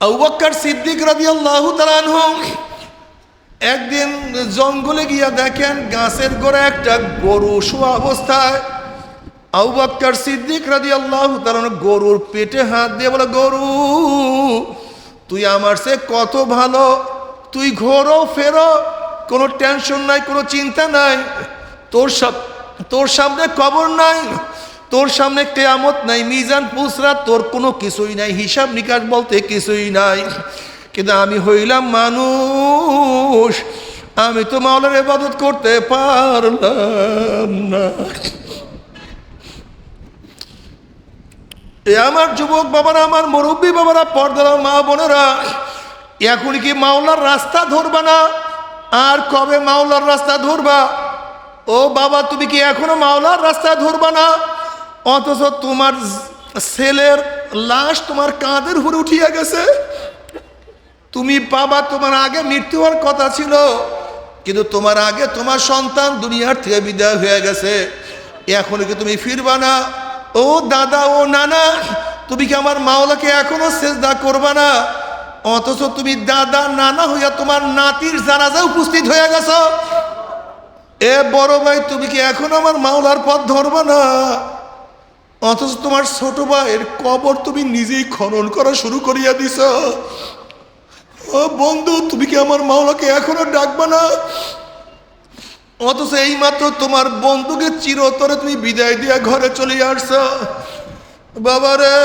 আউবাক্কার সিদ্দিক রাজি আল্লাহ একদিন জঙ্গলে গিয়া দেখেন গাছের গোড়ে একটা গরু শোয়া অবস্থায়। আউবাক্কার সিদ্দিক রাজি আল্লাহ গরুর পেটে হাত দিয়ে বলে, গরু, তুই আমার সে কত ভালো? তুই ঘোরো, ফেরো, কোনো টেনশন নাই, কোনো চিন্তা নাই। তোর সব তোর সামনে কবর নাই। তোর সামনে কেয়ামত নাই, মিজান পুসরা তোর কোনো কিছুই নাই, হিসাব নিকাশ বলতে কিছুই নাই। কিন্তু আমি হইলাম মানুষ, আমি তো মাওলার ইবাদত করতে পারলাম না। এ আমার যুবক বাবারা, আমার মুরব্বী বাবারা, পর্দারা মা বোনেরা, এখন কি মাওলার রাস্তা ধরবা না? আর কবে মাওলার রাস্তা ধরবা? ও বাবা, তুমি কি এখনও মাওলার রাস্তা ধরবা না? অথচ তোমার ছেলের লাশ তোমার কাঁধের উপরে উঠিয়া গেছে। তুমি বাবা, তোমার আগে মৃত্যু হওয়ার কথা ছিল, কিন্তু তোমার আগে তোমার সন্তান দুনিয়ার থেকে বিদায় হয়ে গেছে। এখন কি তুমি ফিরবা না? ও দাদা, ও নানা, তুমি কি আমার মাওলাকে এখনও সেজদা করবা না? অথচ তুমি দাদা, নানা হইয়া তোমার নাতির জানাজা উপস্থিত হয়ে গেছ। এ বড় ভাই, তুমি কি এখনও আমার মাওলার পথ ধরবা না? অথচ তোমার ছোট ভাইয়ের কবর তুমি নিজেই খনন করা শুরু করিয়া দিছ। ও বন্ধু, তুমি কি আমার মাওলাকে এখনও ডাকবা না? অথচ এই মাত্র তোমার বন্ধুকে চিরতরে তুমি বিদায় দিয়া ঘরে চলে আসছ। বাবারে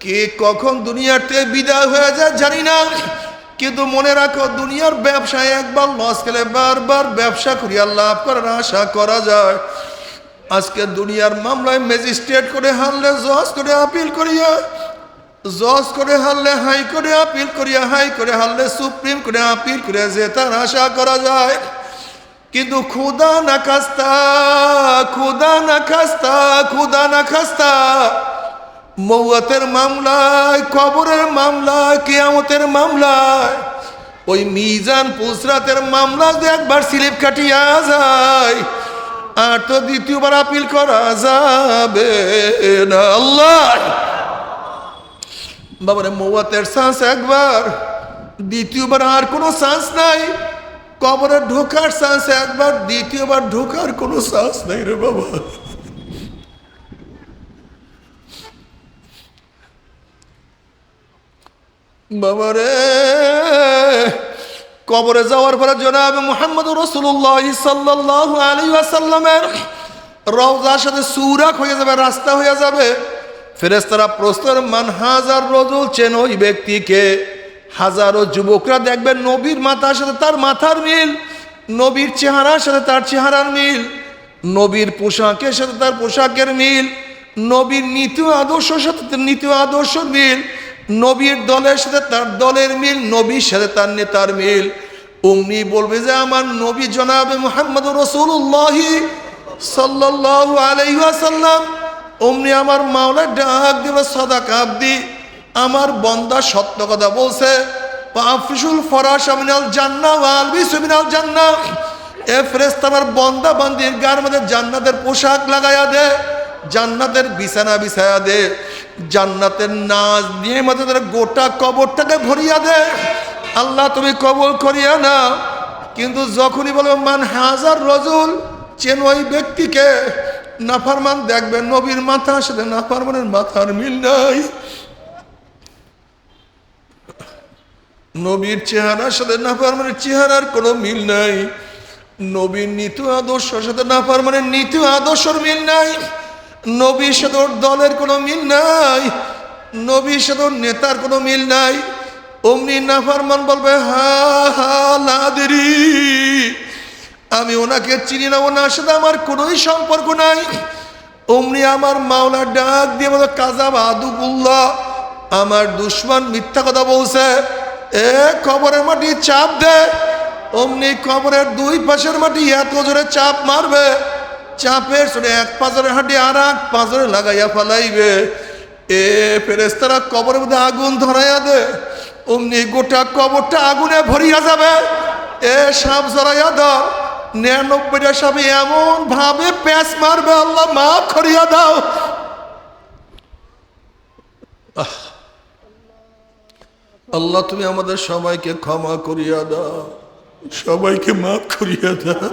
কে কখন দুনিয়ার থেকে বিদায় হয়ে যায় জানি না। কিন্তু মনে রাখো, দুনিয়ার ব্যবসায় একবার লস খেলে বারবার ব্যবসা করিয়া লাভ করার আশা করা যায়। আজকে দুনিয়ার মামলায় ম্যাজিস্ট্রেট করে হারলে জজ করে আপিল করিয়া, জজ করে হারলে হাই করে আপিল করিয়া, হাই করে হারলে সুপ্রিম করে আপিল করে যে তার আশা করা যায়। কিন্তু খুদা না খাস্তা খুদা না খাস্তা খুদা না খাস্তা। মৌয়াতের মামলায়, কবরের মামলায়, কেয়ামতের মামলায়, ওই মিজান পুসরাতের মামলা যে একবার স্লিপ কাটিয়া যায়। আর তো দ্বিতীয়বার আপিল করা যাবে না। আল্লাহ! বাবারে, মৌয়াতের চান্স একবার, দ্বিতীয়বার আর কোনো চান্স নাই। কবরে ঢোকার চান্স একবার, দ্বিতীয়বার ঢোকার কোনো চান্স নাই রে বাবা। বাবারে কবরে যাওয়ার পরে জনাব মোহাম্মদ রসুল্লাহ সাল্লাহ আলী আসাল্লামের রওজার সাথে সুরাক হয়ে যাবে, রাস্তা হয়ে যাবে। ফেরেস্তারা প্রস্তর মান হাজার রজুল চেন ওই ব্যক্তিকে। হাজারো যুবকরা দেখবেন নবীর মাথার সাথে তার মাথার মিল, নবীর চেহারার সাথে তার চেহারার মিল, নবীর পোশাকের সাথে তার পোশাকের মিল, নবীর নীতি আদর্শের সাথে নীতি আদর্শের মিল নবীর দলের সাথে তার দলের মিল, নবীর সাথে তার নেতার মিল। অমনি বলবে যে, আমার নবী জনাবে মোহাম্মদ রসুল্লাহি সাল্লাহ আলাইসাল্লাম অমনি আমার মাওলা ডাক দেবে সদা কাবদি আমার বন্দা সত্য কথা বলছে আফিসুল ফরাস আমিনাল জান্না সুমিনাল জান্না। এ ফেরেস্ত বন্দা বান্দির গার মধ্যে জান্নাতের পোশাক লাগাইয়া দে, জান্নাতের বিছানা বিছায়া দে। জান্নাতের নাচ দিয়ে মধ্যে তাদের গোটা কবরটাকে ভরিয়া দে। আল্লাহ, তুমি কবর করিয়া না কিন্তু যখনই বলবে, মান হাজার রজুল চেন ওই ব্যক্তিকে। নাফারমান দেখবেন নবীর মাথার সাথে নাফারমানের মাথার মিল নাই। নবীর চেহারার সাথে নাফারমানের চেহারার কোনো মিল নাই। নবীর নীতি আদর্শের সাথে নাফারমানের নীতি আদর্শের মিল নাই। নবীর সাথে দলের কোনো মিল নাই নবীর সাথে নেতার কোনো মিল নাই। অমনি নাফারমান বলবে, হা হা লাদেরি আমি ওনাকে চিনি না, ওনার সাথে আমার কোনোই সম্পর্ক নাই। অমনি আমার মাওলা ডাক দিয়ে বলে, কাজাব আদুবুল্লাহ, আমার দুশ্মন মিথ্যা কথা বলছে। এ কবরের মাটি চাপ দে। অমনি কবরের দুই পাশের মাটি এত জোরে চাপ মারবে চাপের সরে এক পাঁচরের হাঁটি আর এক পাঁচরে লাগাইয়া ফেলাইবে। এ ফেরেস্তারা কবরের মধ্যে আগুন ধরাইয়া দে। অমনি গোটা কবরটা আগুনে ভরিয়া যাবে। এ সাপ জড়াইয়া ধর নিরানব্বইটা সাপে এমন ভাবে প্যাঁচ মারবে, আল্লাহ মাফ করিয়া দাও। আল্লাহ, তুমি আমাদের সবাইকে ক্ষমা করিয়া দাও। সবাইকে মাফ করিয়া দাও।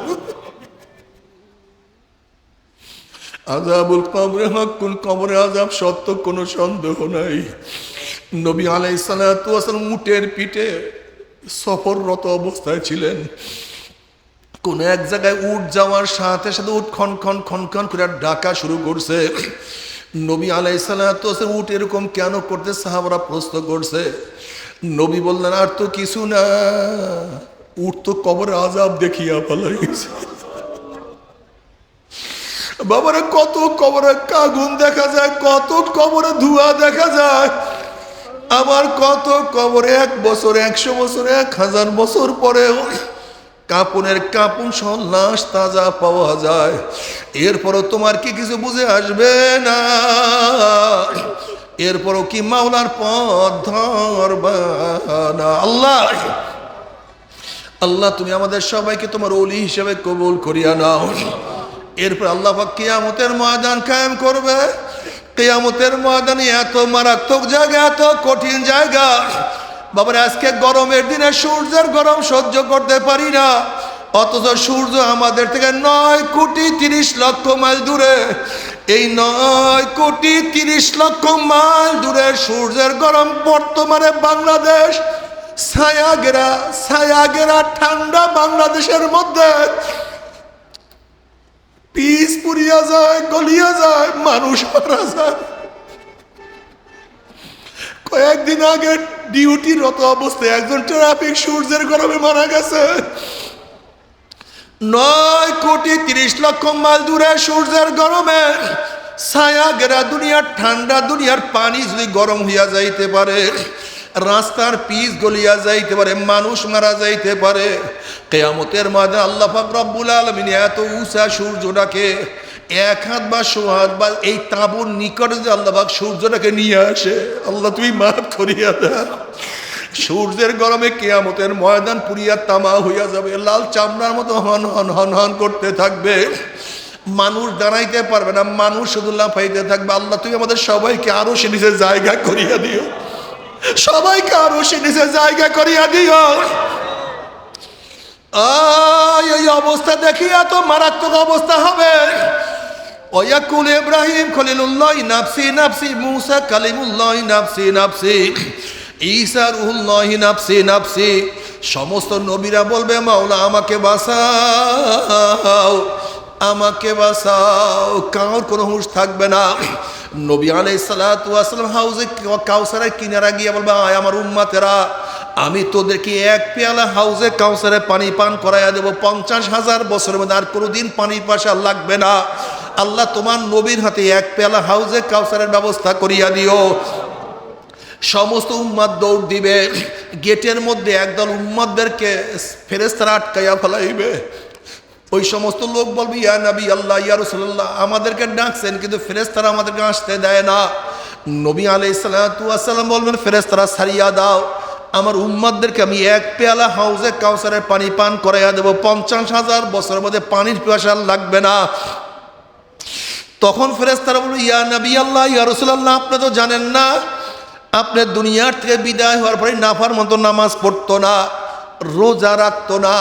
আজাবুল কবরে হকুল কবরে আজাব সত্য কোনো সন্দেহ নাই। নবী আলাই সালাম উটের পিঠে সফররত অবস্থায় ছিলেন। কোন এক জায়গায় উঠ যাওয়ার সাথে সাথে উঠ খন খন খন খন করে ডাকা শুরু করছে। নবী আলাই সালাম উঠ এরকম কেন করতে সাহাবরা প্রশ্ন করছে। নবী বললেন, আর তো কিছু না। উঠ তো কবরে আজাব দেখিয়া পালাই গেছে বাবারা, কত কবরে কাগুন দেখা যায়, কত কবরে ধোঁয়া দেখা যায়। আবার কত কবরে এক বছর, একশো বছর, এক হাজার বছর পরে কাপুনের কাপুন লাশ তাজা পাওয়া যায়। এরপরও তোমার কি কিছু বুঝে আসবে না? এরপরও কি মাওলার পথ ধরবা না? আল্লাহ আল্লাহ, তুমি আমাদের সবাইকে তোমার অলি হিসেবে কবুল করিয়া নাও। এরপর আল্লাহ কিয়ামতের ময়দান কায়েম করবে। কেয়ামতের ময়দানে এত মারাত্মক জায়গা, এত কঠিন জায়গা। বাবার, আজকে গরমের দিনে সূর্যের গরম সহ্য করতে পারি না। অথচ সূর্য আমাদের থেকে নয় কোটি তিরিশ লক্ষ মাইল দূরে। এই নয় কোটি তিরিশ লক্ষ মাইল দূরে সূর্যের গরম বর্তমানে বাংলাদেশ। ছায়াগেরা ছায়াগেরা, ঠান্ডা বাংলাদেশের মধ্যে। পিস পুরিয়া যায়, গলিয়া যায়, মানুষ মারা যায়। কয়েকদিন আগে ডিউটিরত অবস্থায় একজন ট্রাফিক সূর্যের গরমে মারা গেছে। নয় কোটি তিরিশ লক্ষ মাইল দূরে সূর্যের গরমে ছায়া গেরা দুনিয়ার, ঠান্ডা দুনিয়ার পানি যদি গরম হইয়া যাইতে পারে রাস্তার পিস গলিয়া যাইতে পারে, মানুষ মারা যাইতে পারে। কেয়ামতের মাঝে আল্লাহ পাক রব্বুল আলমিন এত উষা সূর্যটাকে এক হাত বা শো হাত বা এই তাঁবুর নিকটে যে আল্লাহফাক সূর্যটাকে নিয়ে আসে, আল্লাহ তুমি মাফ করিয়া দাও। সূর্যের গরমে কেয়ামতের ময়দান পুরিয়া তামা হইয়া যাবে, লাল চামড়ার মতো হন হন হন হন করতে থাকবে। মানুষ দাঁড়াইতে পারবে না, মানুষ শুধু লাফাইতে থাকবে। আল্লাহ তুমি আমাদের সবাইকে আরও সে নিজের জায়গা করিয়া দিও। সবাইকে আরও সে নিজের জায়গা করিয়া দিও। এই অবস্থা দেখি এত মারাত্মক অবস্থা হবে। ইব্রাহিম নাফসি মুসা সমস্ত নবীরা বলবে, মাওলা, আমাকে বাঁচাও আমাকে বাঁচাও কাউর কোনো হুঁশ থাকবে না। নবী আলাই হাউজে কাউসারের কিনারা গিয়ে বলবে, আয় আমার উম্মাতেরা, আমি তোদেরকে এক পেয়ালা হাউজে কাউসারে পানি পান করাইয়া দেবো। পঞ্চাশ হাজার বছরের মধ্যে আর কোনোদিন পানি পাশা লাগবে না। আল্লাহ তোমার নবীর হাতে এক পেয়ালা হাউজে কাউসারের ব্যবস্থা করিয়া দিও। সমস্ত উম্মাদ দৌড় দিবে। গেটের মধ্যে একদল উম্মাদদেরকে ফেরেস্তারা আটকাইয়া ফেলাইবে। ওই সমস্ত লোক বলবে, ইয়া নবী আল্লাহ, ইয়া রসুল্লাহ আমাদেরকে ডাকছেন কিন্তু ফেরেস্তারা আমাদেরকে আসতে দেয় না। নবী আলাই সাল্লাম বলবেন ফেরেস্তারা সারিয়া দাও, আমার উম্মাদদেরকে আমি এক পেয়ালা হাউজে কাউসারের পানি পান করাইয়া দেবো। পঞ্চাশ হাজার বছরের মধ্যে পানির পিপাসা লাগবে না। তখন ফেরেস্তারা বলবে, ইয়া নবী আল্লাহ, ইয়া রসুল্লাহ আপনি তো জানেন না, আপনি দুনিয়ার থেকে বিদায় হওয়ার পরে নাফার মতো নামাজ পড়তো না, রোজা রাখতো না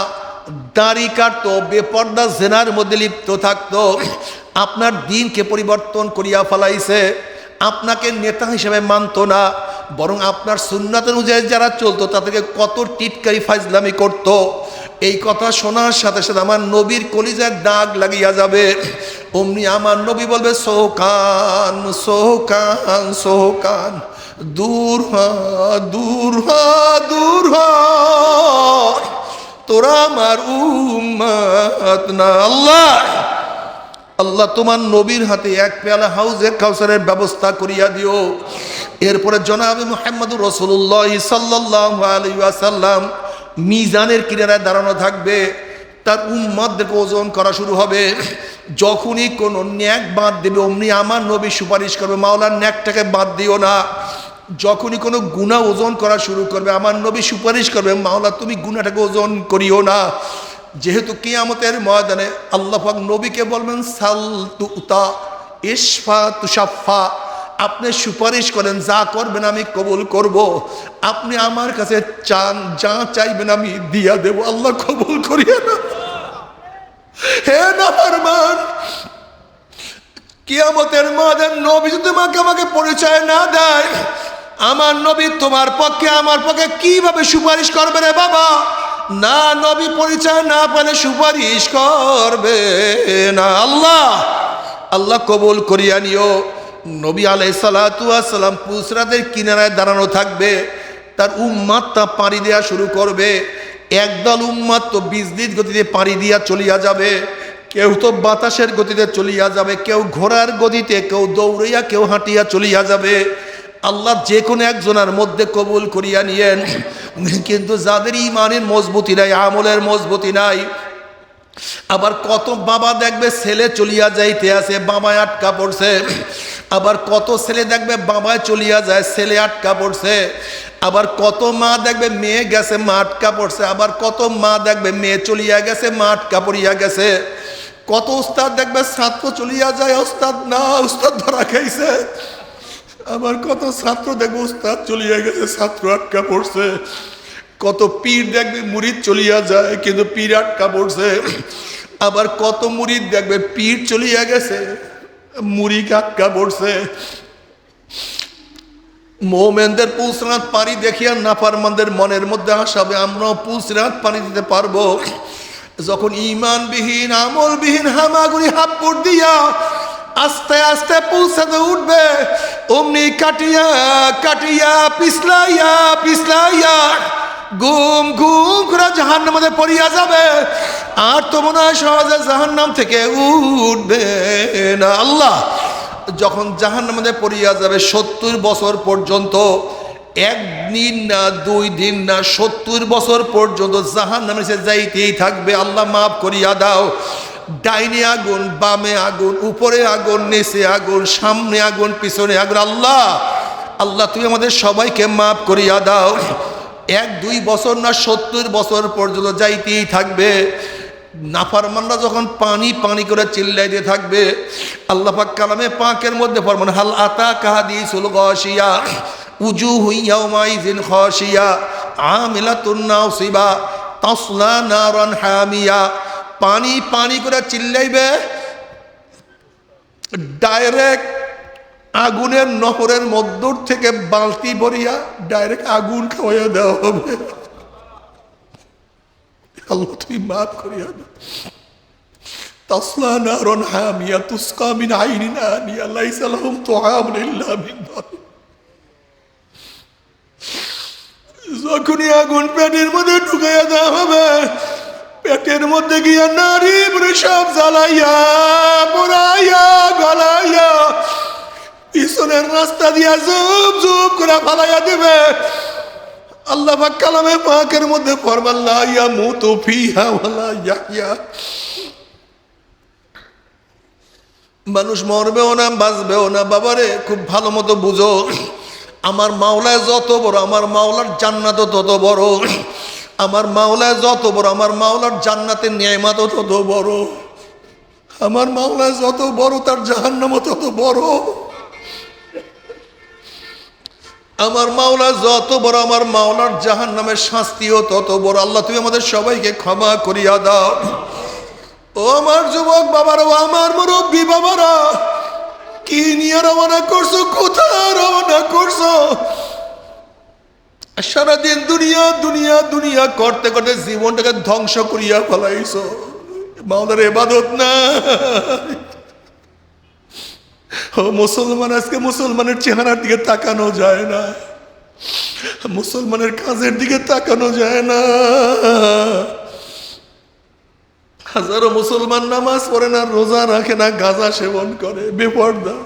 দাড়ি কাটতো, বেপর্দা জেনার মধ্যে লিপ্ত থাকতো। আপনার দিনকে পরিবর্তন করিয়া ফেলাইছে। আপনাকে নেতা হিসেবে মানতো না। বরং আপনার সুন্নাত অনুযায়ী যারা চলতো, তাদেরকে কত টিটকারি ফাইজলামি করত। এই কথা শোনার সাথে সাথে আমার নবীর কলিজার দাগ লাগিয়া যাবে। অমনি আমার নবী বলবে সোহকান সোহকান সোহকান দূর হ দূর হ দূর হ। তোরা আমার উম্মাত না, আল্লাহ। আল্লাহ তোমার নবীর হাতে এক পেয়ালা হাউজে কাউসারের ব্যবস্থা করিয়া দিও। এরপরে জনাবি মোহাম্মদুর রসুল্লাহ সাল্লাহ আলী আসাল্লাম মিজানের কিনারায় দাঁড়ানো থাকবে। তার উম্মাদদেরকে ওজন করা শুরু হবে। যখনই কোনো ন্যাক বাদ দেবে, অমনি আমার নবী সুপারিশ করবে, মাওলার ন্যাকটাকে বাদ দিও না। যখনই কোনো গুণা ওজন করা শুরু করবে, আমার নবী সুপারিশ করবে, মাওলা, তুমি গুণাটাকে ওজন করিও না যেহেতু কিয়ামতের ময়দানে আল্লাহাক নবীকে বলবেন, সাল তু উতা ইসফা তুষাফা আপনি সুপারিশ করেন, যা করবেন আমি কবুল করব। আপনি আমার কাছে চান, যা চাইবেন আমি দিয়া দেব, আল্লাহ কবুল করিয়া না হে নাফরমান, কিয়ামতের মাদের নবী যদি তোমাকে আমাকে পরিচয় না দেয় আমার নবী তোমার পক্ষে, আমার পক্ষে কীভাবে সুপারিশ করবে রে বাবা? না, নবী পরিচয় না পেলে সুপারিশ করবে না। আল্লাহ আল্লাহ কবুল করিয়া নিও। নবী আলাই সালাম পুসরাদের কিনারায় দাঁড়ানো থাকবে, তার উম্মাদ তা পাড়ি দেওয়া শুরু করবে। একদল উম্মাদ তো বিজলির গতিতে পাড়ি দিয়া চলিয়া যাবে, কেউ তো বাতাসের গতিতে চলিয়া যাবে, কেউ ঘোড়ার গতিতে, কেউ দৌড়াইয়া কেউ হাঁটিয়া চলিয়া যাবে। আল্লাহ যে কোনো একজনের মধ্যে কবুল করিয়া নিয়েন। কিন্তু যাদের ইমানের মজবুতি নাই, আমলের মজবুতি নাই, আবার কত বাবা দেখবে ছেলে চলিয়া যাইতে আছে, বাবায় আটকা পড়ছে। আবার কত ছেলে দেখবে বাবায় চলিয়া যায়, ছেলে আটকা পড়ছে। আবার কত মা দেখবে মেয়ে গেছে, মা আটকা পড়ছে। আবার কত মা দেখবে মেয়ে চলিয়া গেছে, মা আটকা পড়িয়া গেছে। কত উস্তাদ দেখবে ছাত্র চলিয়া যায় উস্তাদ না উস্তাদ ধরা খাইছে। আবার কত ছাত্র দেখবে, উস্তাদ চলিয়া গেছে, ছাত্র আটকা পড়ছে। কত পীর দেখবে, মুরিদ চলিয়া যায়, কিন্তু পীর আটকা পড়ছে। আবার কত মুরিদ দেখবে, পীর চলিয়া গেছে মুড়ি আটকা পড়ছে। মোমেনদের পুলসরাত পানি দেখিয়া নাফারমানদের মনের মধ্যে আসাবে আমরাও পুলসরাত পানি দিতে পারব। যখন ইমানবিহীন আমলবিহীন, হামাগুড়ি হাপ্পুর দিয়া আস্তে আস্তে পৌঁছাতে উঠবে। অমনি কাটিয়া কাটিয়া, পিছলাইয়া পিছলাইয়া গুম গুম করে জাহান মধ্যে পড়িয়া যাবে। আর তো মনে হয় সহজে জাহান নাম থেকে উঠবে না। আল্লাহ, যখন জাহান মধ্যে পড়িয়া যাবে, সত্তর বছর পর্যন্ত, একদিন না, দুই দিন না, সত্তর বছর পর্যন্ত জাহান নামে সে যাইতেই থাকবে। আল্লাহ মাফ করিয়া দাও। ডাইনে আগুন, বামে আগুন, উপরে আগুন, নিচে আগুন, সামনে আগুন, পিছনে আগুন। আল্লাহ আল্লাহ, তুমি আমাদের সবাইকে মাফ করিয়া দাও। এক, দুই বছর না, সত্তর বছর পর্যন্ত যাইতেই থাকবে। নাফারমানরা যখন পানি পানি করে চিল্লাই দিয়ে থাকবে, আল্লাহ পাক কালামে পাকের মধ্যে ফরমান, হাল আতা কাহা দিয়ে সুল গসিয়া উজু হুইয়া মাইজিন খসিয়া আমিলা তুন্নাও সিবা তসলা নারন হামিয়া। পানি পানি করে চিল্লাইবে ডাইরেক্ট আগুনের নহরের মধ্যর থেকে বালতি ভরিয়া ডাইরেক্ট আগুন খাওয়াইয়া দেওয়া হবে। মিন যখনই আগুন পেটের মধ্যে ঢুকাইয়া দেওয়া হবে পেটের মধ্যে গিয়া নারী সব জ্বালাইয়া পোড়াইয়া গলাইয়া পিছনের রাস্তা দিয়া জুপ জুপ করে ফালাইয়া দেবে। আল্লাহ পাক কালামে পাকের মধ্যে ফরমাল্লা ইয়া মুতু ফিহা ওয়ালা ইয়াহইয়া। মানুষ মরবেও না, বাঁচবেও না, বাবারে খুব ভালো মতো বুঝো। আমার মাওলায় যত বড়, আমার মাওলার জান্নাত তত বড়। আমার মাওলায় যত বড়, আমার মাওলার জান্নাতের ন্যায়মাত তত বড়। আমার মাওলায় যত বড়, তার জাহান্নামও তত বড়। আমার মাওলা যত বড়, আমার মাওলার জাহান নামের শাস্তিও তত বড়। আল্লাহ, তুমি আমাদের সবাইকে ক্ষমা করিয়া দাও। ও আমার যুবক বাবারা, ও আমার মুরব্বী বাবারা, কি নিয়ে রওনা করছ, কোথায় রওনা করছ? সারাদিন দুনিয়া দুনিয়া দুনিয়া করতে করতে জীবনটাকে ধ্বংস করিয়া ফেলাইছো। মাওলার এবাদত না ও মুসলমান, আজকে মুসলমানের চেহারার দিকে তাকানো যায় না। মুসলমানের কাজের দিকে তাকানো যায় না। হাজারো মুসলমান নামাজ পড়ে না, রোজা রাখে না, গাঁজা সেবন করে, বেপর্দা।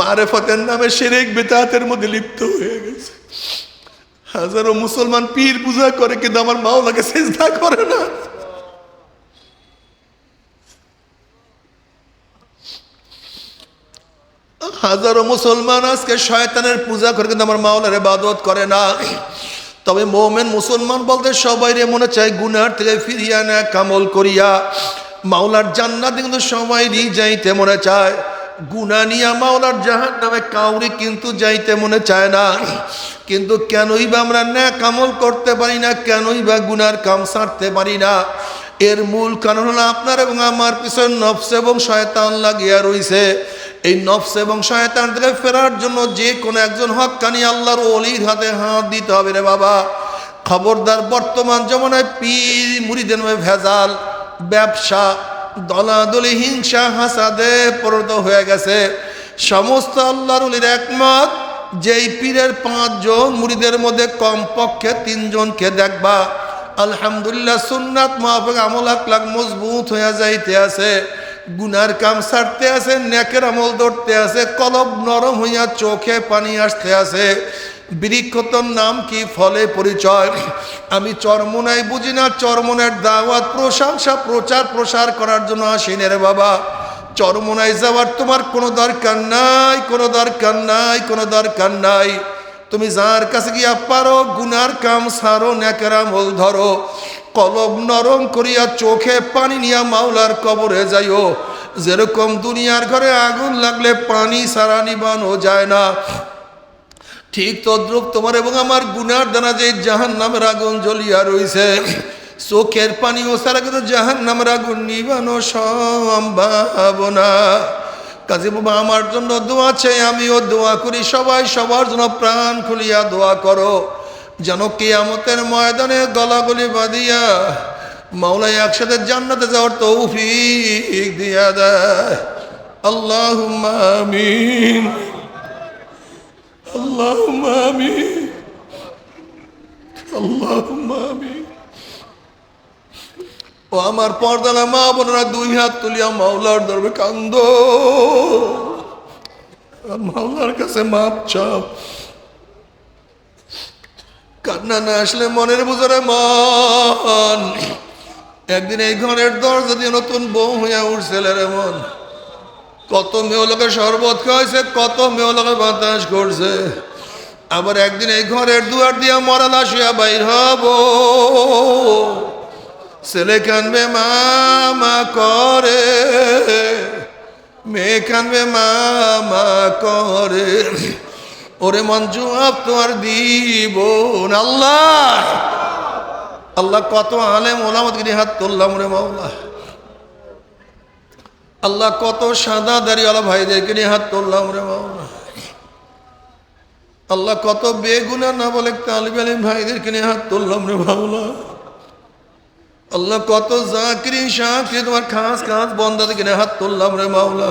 মারেফতের নামে সেরেক বেতাতের মধ্যে লিপ্ত হয়ে গেছে। হাজারো মুসলমান পীর পূজা করে, কিন্তু আমার মাওলাকে চেষ্টা করে না। হাজারো মুসলমান আজকে শয়তানের পূজা করে, কিন্তু আমার মাওলার ইবাদত করে না। তবে মোমেন মুসলমান বলতে সবাই রে মনে চায়, গুনার থেকে ফিরিয়া না কামল করিয়া। মাওলার জান্নাত কিন্তু সবাই যাইতে মনে চায়। গুনা নিয়া মাওলার জাহান নামে কাউরি কিন্তু যাইতে মনে চায় না। কিন্তু কেনই বা আমরা ন্যাক আমল করতে পারি না, কেনই বা গুনার কাম সারতে পারি না। এর মূল কারণ হলো আপনার এবং আমার পিছনে নফস এবং শয়তান লাগিয়া রইছে। এই নফস এবং শয়তান থেকে ফেরার জন্য যে কোনো একজন হক্কানি আল্লাহর অলির হাতে হাত দিতে হবে রে বাবা। খবরদার বর্তমান জমানায় পীর, মুড়িদের ভেজাল, ব্যবসা দলাদলি, হিংসা, হাসাদে পরিণত হয়ে গেছে। সমস্ত আল্লাহর অলির একমত, যেই পীরের পাঁচজন মুড়িদের মধ্যে কমপক্ষে তিনজনকে দেখবা। আলহামদুলিল্লাহ সুন্নাত মাহফিক আমল আকলাক মজবুত হয়ে যাইতে আছে। গুনার কাম ছাড়তে আছে, নেকের আমল ধরতে আছে, কলব নরম হইয়া চোখে পানি আসতে আছে। বৃক্ষতর নাম কি? ফলে পরিচয়। আমি চরমনাই বুঝি না চরমনের দাওয়াত, প্রশংসা, প্রচার, প্রসার করার জন্য আসিনি রে বাবা। চরমনায় যাওয়ার তোমার কোনো দরকার নাই, কোনো দরকার নাই, কোনো দরকার নাই। তুমি যার কাছে গিয়া পারো, গুনার কাম সারো ন্যাকেরা মল ধরো। কলব নরম করিয়া চোখে পানি নিয়া মাওলার কবরে যাইও। যেরকম দুনিয়ার ঘরে আগুন লাগলে পানি সারা নিবানো যায় না। ঠিক তদ্রুপ তোমার এবং আমার গুনার দানা যে জাহান নামের আগুন জ্বলিয়া রইছে, চোখের পানি ও সারা কিন্তু জাহান নামের আগুন নিবানো সম্ভাবনা কাজী বাবা, আমার জন্য দোয়া চাই আমিও দোয়া করি, সবাই সবার জন্য প্রাণ খুলিয়া দোয়া করো। যেন কেয়ামতের ময়দানে গলাগুলি বাঁধিয়া মাওলাই একসাথে জান্নাতে যাওয়ার তৌফিক দিয়া দেয়। আল্লাহ আল্লাহ আল্লাহ ও আমার পর্দালা মা বোনরা, দুই হাত তুলিয়া মাওলার দরবে কান্দ। মাওলার কাছে মাপ চাপ কান্না না আসলে মনের বুঝরে মন। একদিন এই ঘরের দরজা দিয়ে নতুন বউ হইয়া উঠছিল রে মন। কত মেয়েলোকে শরবত খাইছে কত মেয়েলোকে বাতাস করছে। আবার একদিন এই ঘরের দুয়ার দিয়া মরালা শুয়া বাইর হব। ছেলে কানবে, মামা করে। মেয়ে কানবে, মামা করে। ওরে জবাব তোমার দিব আল্লাহ! আল্লাহ কত আলেম, ওলামতগিরি হাত তুললাম রে মাওলা। আল্লাহ কত সাদা দাড়িওয়ালা ভাইদেরকে নিয়ে হাত তুললাম রে মাওলা। আল্লাহ কত বেগুনা না বলে তালিব আলিম ভাইদেরকে নিয়ে হাত তুললাম রে মাওলা। আল্লাহ কত জাকরি শাকরি তোমার খাস খাস বন্দাদেরকে নিয়ে হাত তুললাম রে মাওলা।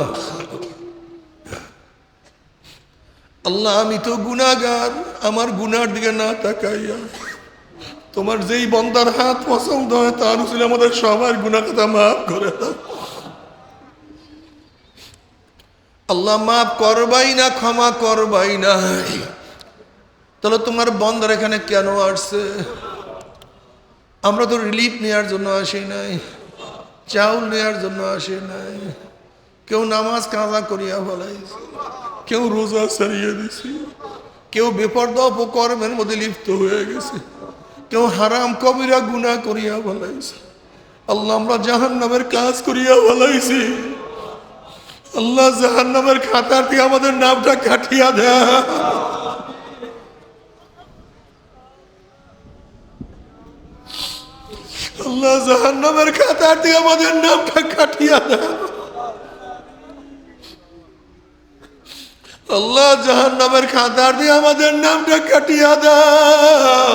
আল্লাহ, আমি তো গুনাগার আমার গুনার দিকে না তাকাইয়া তোমার যেই বন্দার হাত পছন্দ হয়, তার ছিল আমাদের সবার গুণা কথা মাফ করে আল্লাহ, মাফ করবাই না, ক্ষমা করবাই না। তাহলে তোমার বন্দর এখানে কেন আসছে? আমরা তো রিলিফ নেওয়ার জন্য আসি নাই, চাউল নেওয়ার জন্য আসি নাই। কেউ নামাজ কাজা করিয়া ফলাইছে। কেউ রোজা সারিয়ে দিছি, কেউ বেপর্দা অপকর্মের মধ্যে লিপ্ত হয়ে গেছে, কেউ হারাম কবিরা গুণা করিয়া ফলাইছে। আল্লাহ আমরা জাহান নামের কাজ করিয়া ফলাইছি। আল্লাহ জাহান নামের খাতার দিয়ে আমাদের নামটা কাটিয়া দেয়। আল্লাহ জাহান নামের খাতার দিয়ে আমাদের নামটা কাটিয়া দেয়। আল্লাহ জাহান নামের খাতার দিয়ে আমাদের নামটা কাটিয়া দাও।